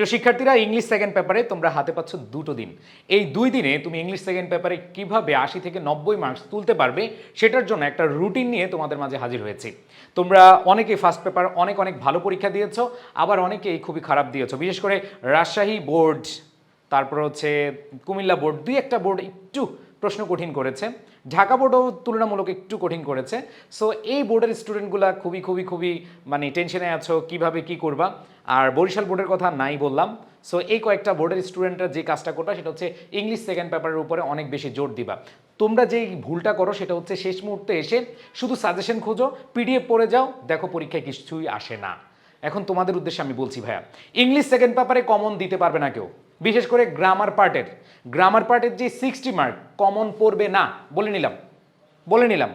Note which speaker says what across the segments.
Speaker 1: প্রিয় শিক্ষার্থীরা English second পেপারে তোমরা হাতে পাচ্ছ দুটো দিন। এই দুই দিনে তুমি ইংলিশ সেকেন্ড পেপারে কীভাবে আশি থেকে নব্বই মার্কস তুলতে পারবে, সেটার জন্য একটা রুটিন নিয়ে তোমাদের মাঝে হাজির হয়েছি। তোমরা অনেকে ফার্স্ট পেপার অনেক অনেক ভালো পরীক্ষা দিয়েছ, আবার অনেকেই খুবই খারাপ দিয়েছ। বিশেষ করে রাজশাহী বোর্ড, তারপর হচ্ছে কুমিল্লা বোর্ড, দুই একটা বোর্ড একটু প্রশ্ন কঠিন করেছে। ঢাকা বোর্ডও তুলনামূলক একটু কঠিন করেছে। সো এই বোর্ডের স্টুডেন্টগুলা খুবই খুবই খুবই মানে টেনশনে আছো, কীভাবে কি করবা? আর বরিশাল বোর্ডের কথা নাই বললাম। সো এই কয়েকটা বোর্ডের স্টুডেন্টরা যে কাজটা করবা, সেটা হচ্ছে ইংলিশ সেকেন্ড পেপারের উপরে অনেক বেশি জোর দিবা। তোমরা যেই ভুলটা করো, সেটা হচ্ছে শেষ মুহূর্তে এসে শুধু সাজেশন খোঁজো পিডিএফ পড়ে যাও, দেখো পরীক্ষায় কিছুই আসে না। এখন তোমাদের উদ্দেশ্যে আমি বলছি, ভাইয়া ইংলিশ সেকেন্ড পেপারে কমন দিতে পারবে না কেউ। বিশেষ করে গ্রামার পার্টের গ্রামার পার্টের যে সিক্সটি মার্ক কমন পড়বে না, বলে নিলাম। বলে নিলাম।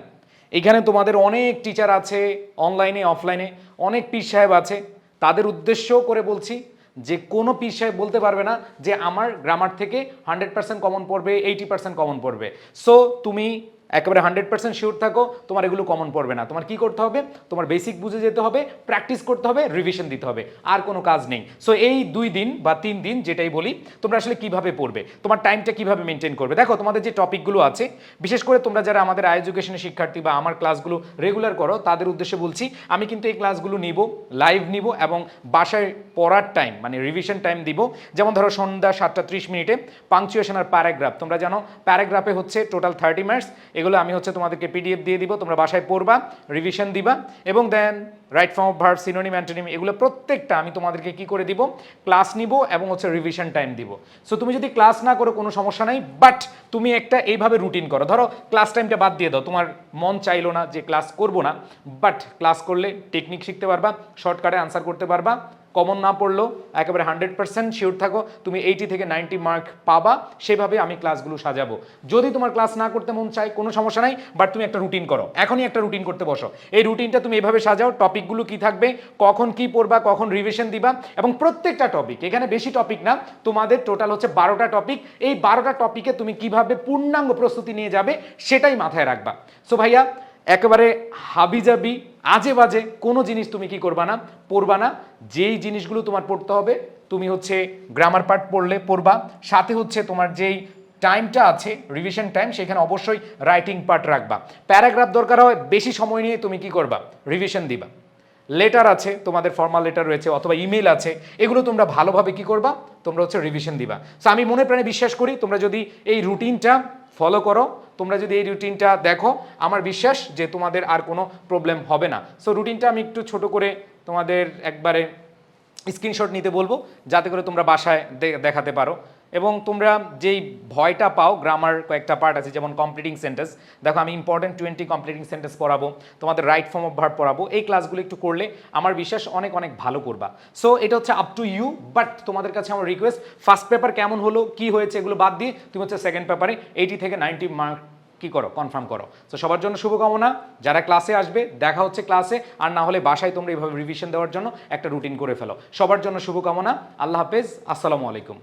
Speaker 1: এখানে তোমাদের অনেক টিচার আছে অনলাইনে অফলাইনে অনেক পীর সাহেব আছে। তাদের উদ্দেশ্য করে বলছি যে, কোনো পীর সাহেব বলতে পারবে না যে, আমার গ্রামার থেকে হান্ড্রেড পার্সেন্ট কমন পড়বে এইটি পার্সেন্ট কমন পড়বে। সো তুমি একেবারে হান্ড্রেড পার্সেন্ট শিওর থাকো, তোমার এগুলো কমন পড়বে না। তোমার কি করতে হবে? তোমার বেসিক বুঝে যেতে হবে প্র্যাকটিস করতে হবে রিভিশন দিতে হবে। আর কোনো কাজ নেই। সো এই দুই দিন বা তিন দিন যেটাই বলি, তোমরা আসলে কীভাবে পড়বে? তোমার টাইমটা কীভাবে মেনটেন করবে? দেখো, তোমাদের যে টপিকগুলো আছে, বিশেষ করে তোমরা যারা আমাদের আই এডুকেশনের শিক্ষার্থী বা আমার ক্লাসগুলো রেগুলার করো, তাদের উদ্দেশ্যে বলছি, আমি কিন্তু এই ক্লাসগুলো নিব লাইভ নিব এবং বাসায় পড়ার টাইম মানে রিভিশন টাইম দিব। যেমন ধরো সন্ধ্যা সাতটা ত্রিশ মিনিটে পাংচুয়েশন আর প্যারাগ্রাফ তোমরা জানো প্যারাগ্রাফে হচ্ছে টোটাল থার্টি মার্কস এগুলো আমি হচ্ছে তোমাদেরকে পিডিএফ দিয়ে দিব, তোমরা বাসায় পড়বা রিভিশন দিবা, এবং then right form of verb synonym antonym এগুলো প্রত্যেকটা আমি তোমাদেরকে কি করে দিব? ক্লাস নিব এবং হচ্ছে রিভিশন টাইম দিব। সো তুমি যদি ক্লাস না করো, কোনো সমস্যা নাই বাট তুমি একটা এইভাবে রুটিন করো। ধরো ক্লাস টাইমটা বাদ দিয়ে দাও, তোমার মন চাইলো না যে ক্লাস করব না বাট ক্লাস করলে টেকনিক শিখতে পারবা শর্টকাটে আনসার করতে পারবা কমন না পড়লেও একেবারে হান্ড্রেড পার্সেন্ট শিওর থাকো, তুমি এইটি থেকে নাইনটি মার্ক পাবা, সেভাবে আমি ক্লাসগুলো সাজাবো। যদি তোমার ক্লাস না করতে মন চাই কোনো সমস্যা নাই বাট তুমি একটা রুটিন করো। এখনই একটা রুটিন করতে বসো। এই রুটিনটা তুমি এভাবে সাজাও টপিকগুলো কি থাকবে, কখন কি পড়বা, কখন রিভিশন দিবা, এবং প্রত্যেকটা টপিক এখানে বেশি টপিক না, তোমাদের টোটাল হচ্ছে বারোটা টপিক এই বারোটা টপিকে তুমি কীভাবে পূর্ণাঙ্গ প্রস্তুতি নিয়ে যাবে, সেটাই মাথায় রাখবা। সো ভাইয়া একেবারে হাবিজাবি আজে বাজে কোনো জিনিস তুমি কি করবা না, পড়বা না। যেই জিনিসগুলো তোমার পড়তে হবে, তুমি হচ্ছে গ্রামার পার্ট পড়লে পড়বা। সাথে হচ্ছে তোমার যেই টাইমটা আছে রিভিশন টাইম সেখানে অবশ্যই রাইটিং পার্ট রাখবা। প্যারাগ্রাফ দরকার হয়, বেশি সময় নিয়ে তুমি কি করবা? রিভিশন দিবা। লেটার আছে, তোমাদের ফর্মাল লেটার রয়েছে, অথবা ইমেল আছে, এগুলো তোমরা ভালোভাবে কি করবা? তোমরা হচ্ছে রিভিশন দিবা। সো আমি মনে প্রাণে বিশ্বাস করি, তোমরা যদি এই রুটিনটা ফলো করো। তোমরা যদি এই রুটিনটা দেখো, আমার বিশ্বাস যে তোমাদের আর কোনো প্রবলেম হবে না। সো রুটিনটা আমি একটু ছোট করে তোমাদের একবারে স্ক্রিনশট নিতে বলব, যাতে করে তোমরা বাসায় দেখাতে পারো। এবং তোমরা যেই ভয়টা পাও গ্রামার কয়েকটা পার্ট আছে, যেমন কমপ্লিটিং সেন্টেন্স দেখো, আমি ইম্পর্টেন্ট টোয়েন্টি কমপ্লিটিং সেন্টেন্স পড়াবো, তোমাদের রাইট ফর্ম অফ ভার্ব পড়াবো, এই ক্লাসগুলো একটু করলে আমার বিশ্বাস অনেক অনেক ভালো করবা। সো এটা হচ্ছে আপ টু ইউ বাট তোমাদের কাছে আমার রিকোয়েস্ট ফার্স্ট পেপার কেমন হলো, কি হয়েছে, এগুলো বাদ দিয়ে তুমি হচ্ছে সেকেন্ড পেপারে এইটি থেকে নাইনটি মার্ক কি করো কনফার্ম করো। তো সবার জন্য শুভকামনা, যারা ক্লাসে আসবে, দেখা হচ্ছে ক্লাসে আর না হলে বাসায় তোমরা এইভাবে রিভিশন দেওয়ার জন্য একটা রুটিন করে ফেলো। সবার জন্য শুভকামনা, আল্লাহ হাফেজ, আসসালামু আলাইকুম।